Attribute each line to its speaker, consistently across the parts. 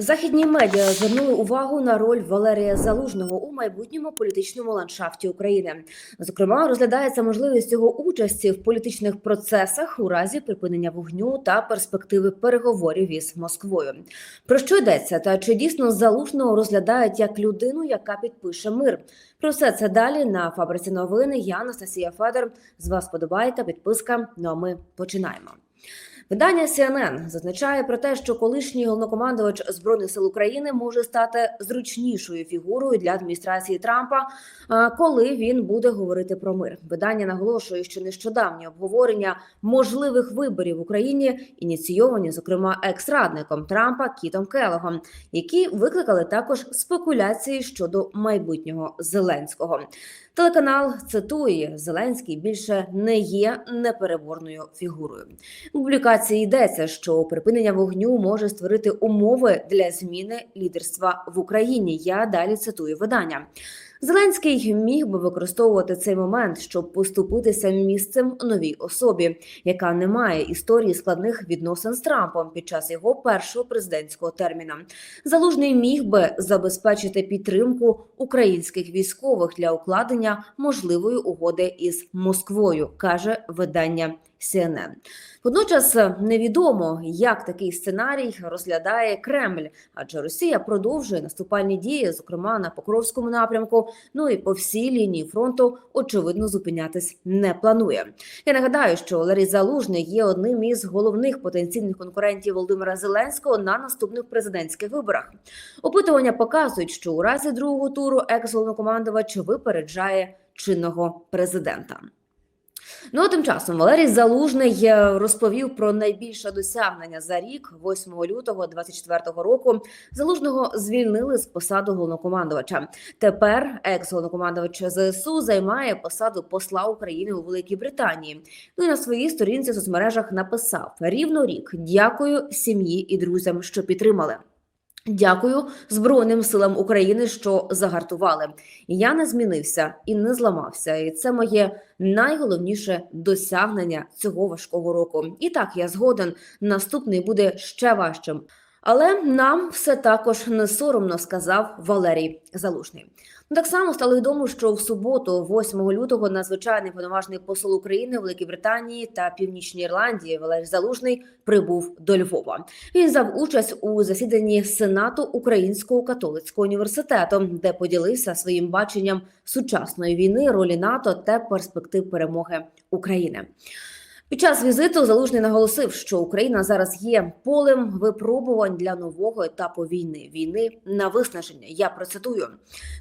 Speaker 1: Західні медіа звернули увагу на роль Валерія Залужного у майбутньому політичному ландшафті України. Зокрема, розглядається можливість його участі в політичних процесах у разі припинення вогню та перспективи переговорів із Москвою. Про що йдеться та чи дійсно залужного розглядають як людину, яка підпише мир? Про все це далі на фабриці новини. Я Анастасія Федор. З вас подобайка, підписка. Ну а ми починаємо. Видання CNN зазначає про те, що колишній головнокомандувач збройних сил України може стати зручнішою фігурою для адміністрації Трампа, а, коли він буде говорити про мир. Видання наголошує, що нещодавні обговорення можливих виборів в Україні ініційовані, зокрема, екс-радником Трампа Кітом Келогом, які викликали також спекуляції щодо майбутнього Зеленського. Телеканал цитує Зеленський більше не є непереборною фігурою. У публікації йдеться, що припинення вогню може створити умови для зміни лідерства в Україні. Я далі цитую видання. Зеленський міг би використовувати цей момент, щоб поступитися місцем новій особі, яка не має історії складних відносин з Трампом під час його першого президентського терміна. Залужний міг би забезпечити підтримку українських військових для укладення можливої угоди із Москвою, каже видання CNN. Водночас невідомо, як такий сценарій розглядає Кремль, адже Росія продовжує наступальні дії, зокрема на Покровському напрямку. Ну і по всій лінії фронту очевидно зупинятись не планує. Я нагадаю, що Валерій Залужний є одним із головних потенційних конкурентів Володимира Зеленського на наступних президентських виборах. Опитування показують, що у разі другого туру екс-головнокомандувач випереджає чинного президента. Ну а тим часом Валерій Залужний е, розповів про найбільше досягнення за рік, 8 лютого 24 року. Залужного звільнили з посади головнокомандувача. Тепер екс-головнокомандувач ЗСУ займає посаду посла України у Великій Британії. Ну і на своїй сторінці в соцмережах написав рівно рік. Дякую сім'ї і друзям, що підтримали. Дякую Збройним силам України, що загартували. Я не змінився і не зламався. І це моє найголовніше досягнення цього важкого року. І так я згоден. Наступний буде ще важчим. Але нам все також не соромно, сказав Валерій Залужний. Ну, так само стало відомо, що в суботу, 8 лютого, надзвичайний повноважний посол України Великій Британії та Північній Ірландії Валерій Залужний прибув до Львова. Він взяв участь у засіданні Сенату Українського католицького університету, де поділився своїм баченням сучасної війни, ролі НАТО та перспектив перемоги України. Під час візиту залужний наголосив, що Україна зараз є полем випробувань для нового етапу війни війни на виснаження. Я процитую: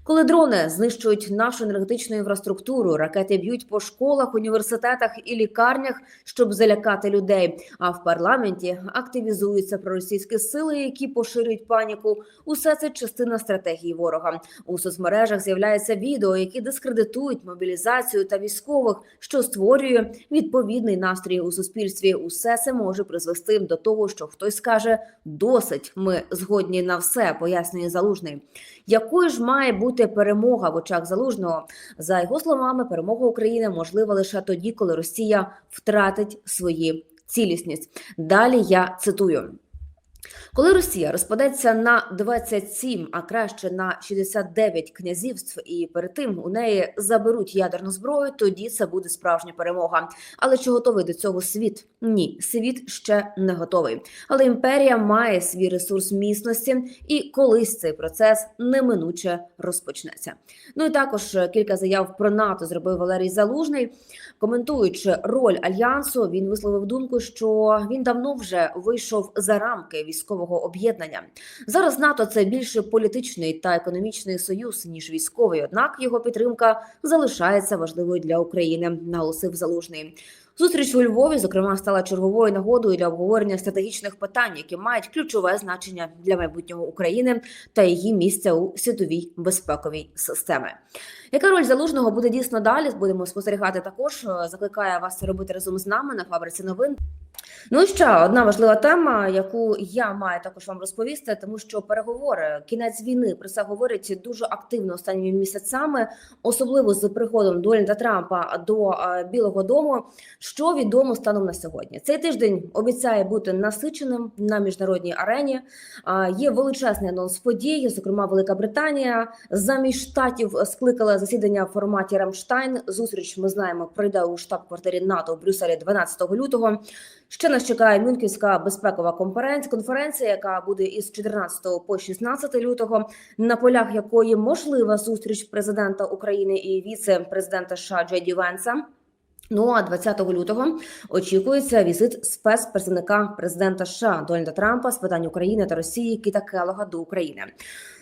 Speaker 1: коли дрони знищують нашу енергетичну інфраструктуру, ракети б'ють по школах, університетах і лікарнях, щоб залякати людей. А в парламенті активізуються проросійські сили, які поширюють паніку. Усе це частина стратегії ворога. У соцмережах з'являються відео, які дискредитують мобілізацію та військових, що створює відповідний настрій у суспільстві. Усе це може призвести до того, що хтось скаже досить. Ми згодні на все, пояснює залужний. Якою ж має бути перемога в очах залужного? За його словами, перемога України можлива лише тоді, коли Росія втратить свої цілісність. Далі я цитую. Коли Росія розпадеться на 27, а краще на 69 князівств, і перед тим у неї заберуть ядерну зброю, тоді це буде справжня перемога. Але чи готовий до цього світ? Ні, світ ще не готовий. Але імперія має свій ресурс міцності, і колись цей процес неминуче розпочнеться. Ну і також кілька заяв про НАТО зробив Валерій Залужний. Коментуючи роль альянсу, він висловив думку, що він давно вже вийшов за рамки військового об'єднання. Зараз НАТО це більше політичний та економічний союз ніж військовий. Однак його підтримка залишається важливою для України, наголосив залужний. Зустріч у Львові, зокрема, стала черговою нагодою для обговорення стратегічних питань, які мають ключове значення для майбутнього України та її місця у світовій безпековій системі. Яка роль залужного буде дійсно далі? Будемо спостерігати також. Закликаю вас робити разом з нами на фабриці новин. Ну і ще одна важлива тема, яку я маю також вам розповісти, тому що переговори, кінець війни про це говорять дуже активно останніми місяцями, особливо з приходом Дональда Трампа до е, Білого Дому. Що відомо станом на сьогодні? Цей тиждень обіцяє бути насиченим на міжнародній арені. Є величезний анонс подій. Зокрема, Велика Британія замість штатів скликала засідання в форматі Рамштайн. Зустріч ми знаємо пройде у штаб-квартирі НАТО в Брюсселі 12 лютого. Ще нас чекає Мюнхенська безпекова конференція, конференція, яка буде із 14 по 16 лютого, на полях якої можлива зустріч президента України і віце-президента США Джеді Венса. Ну а 20 лютого очікується візит спецпредставника президента США Дональда Трампа з питань України та Росії Кіта Келога до України.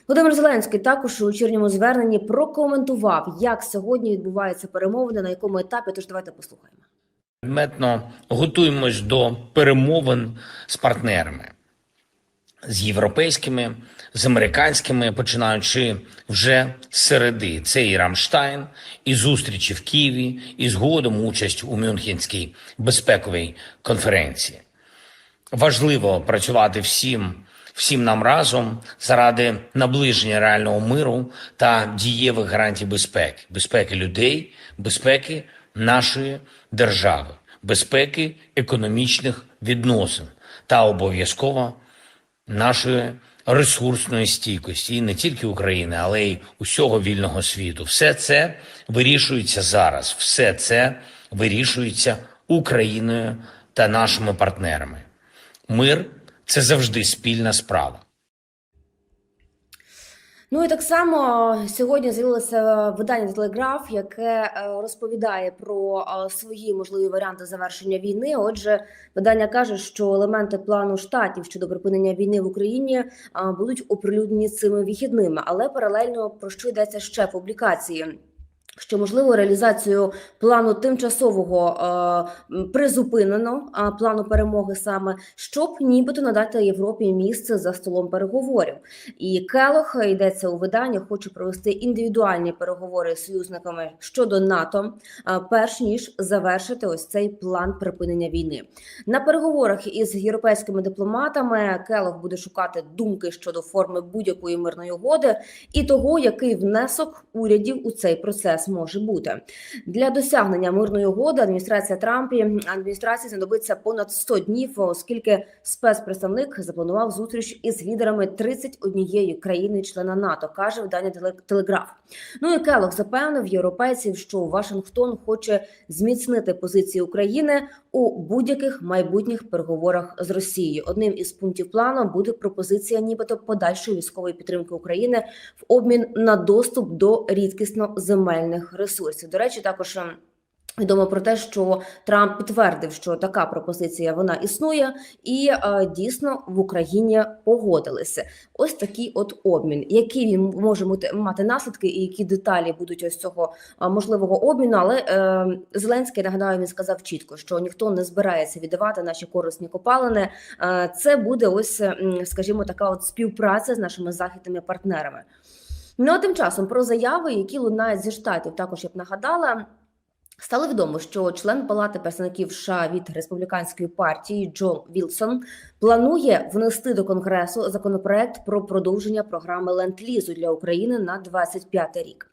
Speaker 1: Володимир Зеленський також у вечірньому зверненні прокоментував, як сьогодні відбуваються перемовини, на якому етапі. Тож давайте послухаємо.
Speaker 2: Предметно готуємось до перемовин з партнерами, з європейськими, з американськими, починаючи вже середи. Це і Рамштайн, і зустрічі в Києві, і згодом участь у Мюнхенській безпековій конференції. Важливо працювати всім, всім нам разом заради наближення реального миру та дієвих гарантій безпеки, безпеки людей, безпеки нашої держави, безпеки економічних відносин та обов'язково нашої ресурсної стійкості і не тільки України, але й усього вільного світу. Все це вирішується зараз. Все це вирішується Україною та нашими партнерами. Мир це завжди спільна справа.
Speaker 1: Ну і так само сьогодні з'явилося видання Телеграф, яке е, розповідає про е, свої можливі варіанти завершення війни. Отже, видання каже, що елементи плану штатів щодо припинення війни в Україні е, будуть оприлюднені цими вихідними, але паралельно про що йдеться ще публікації. Що можливо реалізацію плану тимчасового е, призупинено а плану перемоги саме, щоб нібито надати Європі місце за столом переговорів. І Келох йдеться у виданні, хоче провести індивідуальні переговори з союзниками щодо НАТО, е, перш ніж завершити ось цей план припинення війни. На переговорах із європейськими дипломатами Келох буде шукати думки щодо форми будь-якої мирної угоди і того, який внесок урядів у цей процес може бути для досягнення мирної угоди. Адміністрація Трампі адміністрації знадобиться понад 100 днів, оскільки спецпредставник запланував зустріч із лідерами 31 країни-члена НАТО, каже видання Телеграф. Ну і Келох запевнив європейців, що Вашингтон хоче зміцнити позиції України у будь-яких майбутніх переговорах з Росією. Одним із пунктів плану буде пропозиція, нібито подальшої військової підтримки України в обмін на доступ до рідкісно земельних ресурсів. До речі, також. ем, Відомо про те, що Трамп підтвердив, що така пропозиція вона існує, і е, дійсно в Україні погодилися. Ось такий от обмін, який він може мати наслідки, і які деталі будуть ось цього е, можливого обміну. Але е, Зеленський нагадаю, він сказав чітко, що ніхто не збирається віддавати наші корисні копалини. Е, це буде ось, скажімо, така от співпраця з нашими західними партнерами. Ну а тим часом про заяви, які лунають зі штатів, також я б нагадала. Стало відомо, що член Палати представників США від республіканської партії Джон Вілсон планує внести до конгресу законопроект про продовження програми ленд-лізу для України на 25 рік.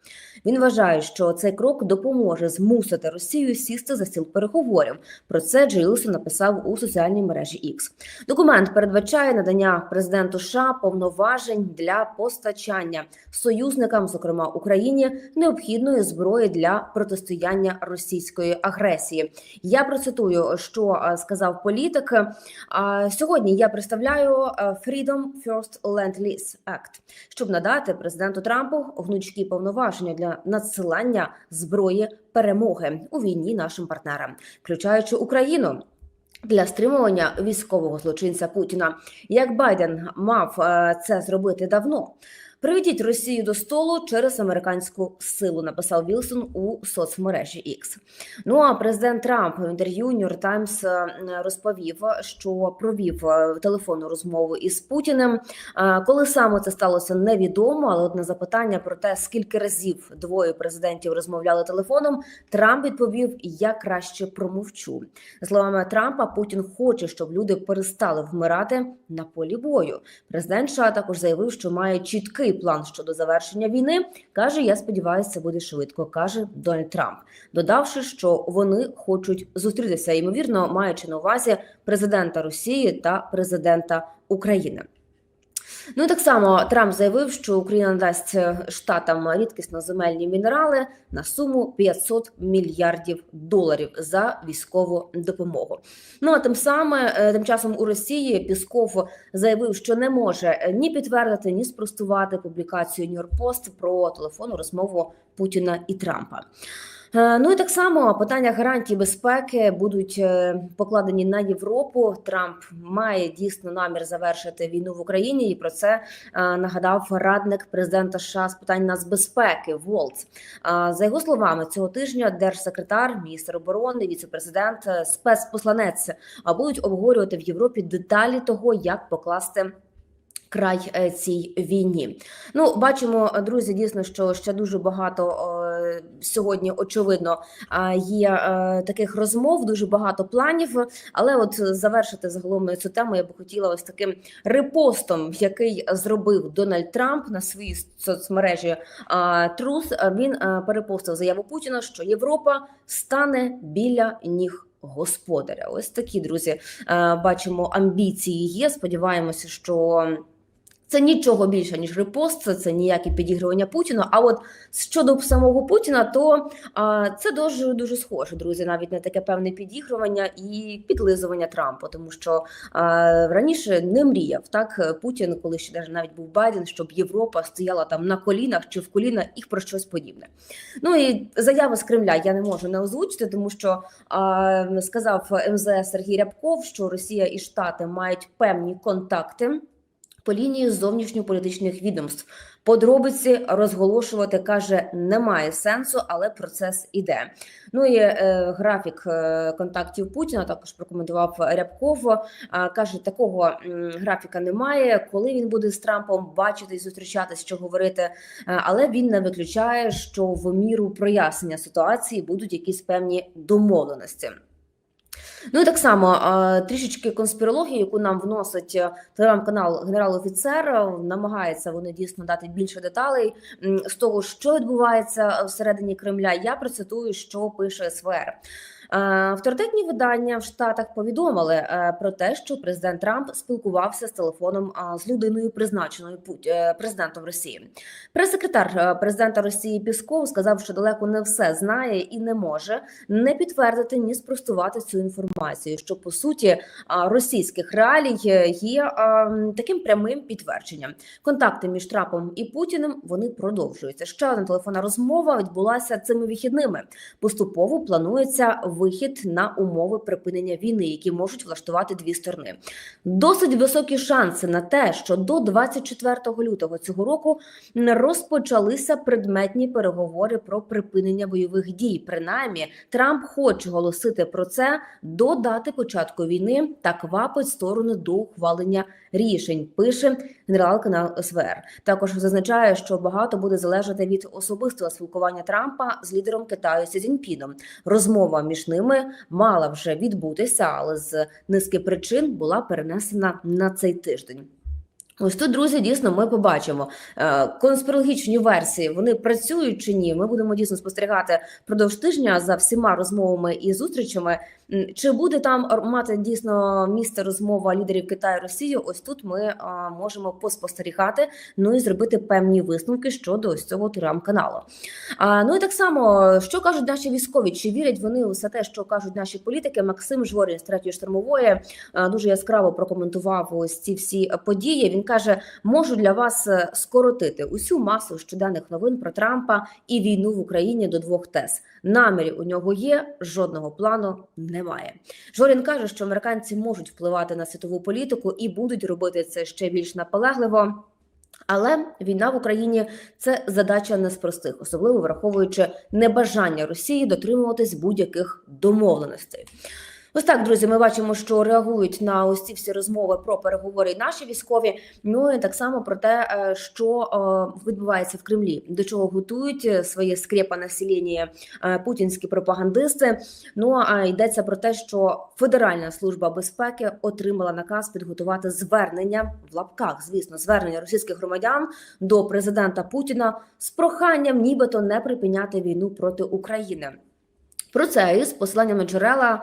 Speaker 1: Він вважає, що цей крок допоможе змусити Росію сісти за стіл переговорів. Про це Джей написав у соціальній мережі X. Документ передбачає надання президенту США повноважень для постачання союзникам, зокрема Україні, необхідної зброї для протистояння російської агресії. Я процитую, що е, сказав політик. А Сьогодні я представляю е, Freedom First Land Lease Act, щоб надати президенту Трампу гнучкі повноваження для надсилання зброї перемоги у війні нашим партнерам, включаючи Україну. Для стримування військового злочинця Путіна, як Байден мав е, це зробити давно. Приведіть Росію до столу через американську силу, написав Вілсон у соцмережі X. Ну а президент Трамп в інтерв'ю New York Times е, розповів, що провів е, телефонну розмову із Путіним. Е, Коли саме це сталося, невідомо. Але от на запитання про те, скільки разів двоє президентів розмовляли телефоном, Трамп відповів: Я краще промовчу. Словами Трампа, Путін хоче, щоб люди перестали вмирати на полі бою. Президент США також заявив, що має чіткий план щодо завершення війни. каже: Я сподіваюся, це буде швидко. каже Дональд Трамп, додавши, що вони хочуть зустрітися, ймовірно, маючи на увазі президента Росії та президента України. Ну так само Трамп заявив, що Україна надасть штатам рідкісно земельні мінерали на суму 500 мільярдів доларів за військову допомогу. Ну а тим саме е, тим часом у Росії Пісков заявив, що не може ні підтвердити, ні спростувати публікацію Нью-Йорк Пост про телефонну розмову Путіна і Трампа. Е, Ну і так само питання гарантій безпеки будуть е, покладені на Європу. Трамп має дійсно намір завершити війну в Україні, і про це е, нагадав радник президента США з питань нацбезпеки Волц. За його словами, цього тижня держсекретар, міністр оборони, віцепрезидент, спецпосланець будуть обговорювати в Європі деталі того, як покласти. Край цій війні. Ну, бачимо, друзі, дійсно, що ще дуже багато сьогодні, очевидно, е, є е, таких розмов, дуже багато планів. Але от завершити загалом цю тему я би хотіла ось таким репостом, який зробив Дональд Трамп на своїй соцмережі е, Truth. Він е, перепостив заяву Путіна, що Європа стане біля ніг. Господаря, ось такі друзі. е, Бачимо, амбіції є. Сподіваємося, що це нічого більше ніж репост, це, ніякі підігрування Путіну. А от щодо самого Путіна, то а, це дуже дуже схоже, друзі, навіть на таке певне підігрування і підлизування Трампа, тому що а, раніше не мріяв так Путін, коли ще навіть був Байден, щоб Європа стояла там на колінах чи в колінах і про щось подібне. Ну і заява з Кремля я не можу не озвучити, тому що а, сказав МЗС Сергій Рябков, що Росія і Штати мають певні контакти по лінії зовнішньополітичних відомств. Подробиці розголошувати каже немає сенсу, але процес іде. Ну і е, графік е, контактів Путіна також прокоментував Рябков. Е, каже, такого м, графіка немає. Коли він буде з Трампом бачитись, зустрічатись, що говорити, е, але він не виключає, що в міру прояснення ситуації будуть якісь певні домовленості. Ну і так само е, трішечки конспірології, яку нам вносить е, телеграм-канал генерал-офіцер. е, Намагається вони дійсно дати більше деталей з того, що відбувається всередині Кремля. Я процитую, що пише СВР. Е, Авторитетні видання в Штатах повідомили е, про те, що президент Трамп спілкувався з телефоном з людиною, призначеною е, президентом Росії. Прес-секретар президента Росії Пісков сказав, що далеко не все знає і не може не підтвердити ні спростувати цю інформацію. Що по суті російських реалій є таким прямим підтвердженням. Контакти між Трампом і Путіним вони продовжуються. Ще одна телефонна розмова відбулася цими вихідними. Поступово планується вихід на умови припинення війни, які можуть влаштувати дві сторони. Досить високі шанси на те, що до 24 лютого цього року розпочалися предметні переговори про припинення бойових дій. Принаймні, Трамп хоче голосити про це до дати початку війни та квапить сторони до ухвалення рішень. Пише генерал-канал СВР. Також зазначає, що багато буде залежати від особистого спілкування Трампа з лідером Китаю Сі Цзіньпіном. Розмова між ними мала вже відбутися, але з низки причин була перенесена на цей тиждень. Ось тут, друзі, дійсно ми побачимо е, конспірологічні версії. Вони працюють чи ні. Ми будемо дійсно спостерігати впродовж тижня за всіма розмовами і зустрічами. Чи буде там мати дійсно місце розмова лідерів Китаю і Росії? Ось тут ми е, можемо поспостерігати, ну і зробити певні висновки щодо ось цього телеграм-каналу. А, ну і так само, що кажуть наші військові? Чи вірять вони у все те, що кажуть наші політики? Максим Жворін з третьої штурмової е, дуже яскраво прокоментував ось ці всі події. Він каже: можу для вас е, скоротити усю масу щоденних новин про Трампа і війну в Україні до двох тез. Намірів у нього є, жодного плану немає. Жорін каже, що американці можуть впливати на світову політику і будуть робити це ще більш наполегливо. Але війна в Україні це задача не з простих, особливо враховуючи небажання Росії дотримуватись будь-яких домовленостей. Ось так, друзі, ми бачимо, що реагують на ось ці всі розмови про переговори і наші військові. Ну і так само про те, е, що е, відбувається в Кремлі, до чого готують своє скрепа населення е, путінські пропагандисти. Ну а йдеться про те, що Федеральна служба безпеки отримала наказ підготувати звернення в лапках, звісно, звернення російських громадян до президента Путіна з проханням, нібито не припиняти війну проти України. Про це із посиланням на джерела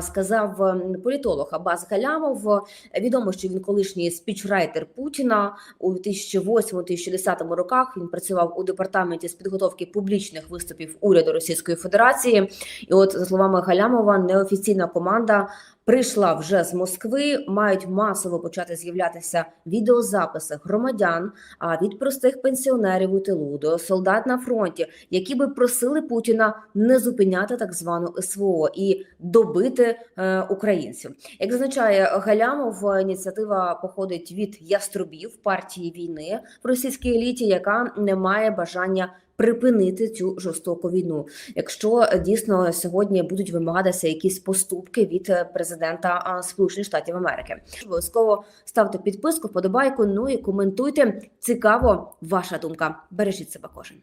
Speaker 1: сказав ем, політолог Абаз Галямов. Відомо, що він колишній спічрайтер Путіна у 2008-2010 роках. Він працював у департаменті з підготовки публічних виступів уряду Російської Федерації. І, от за словами Галямова, неофіційна команда прийшла вже з Москви. Мають масово почати з'являтися відеозаписи громадян а від простих пенсіонерів у тилу до солдат на фронті, які би просили Путіна не зупиняти так звану СВО і добити е, українців. Як зазначає Галямов, ініціатива походить від яструбів партії війни в російській еліті, яка не має бажання. Припинити цю жорстоку війну, якщо дійсно сьогодні будуть вимагатися якісь поступки від е, президента Сполучених Штатів Америки, обов'язково ставте підписку, вподобайку. Ну і коментуйте. Цікаво ваша думка. Бережіть себе кожен.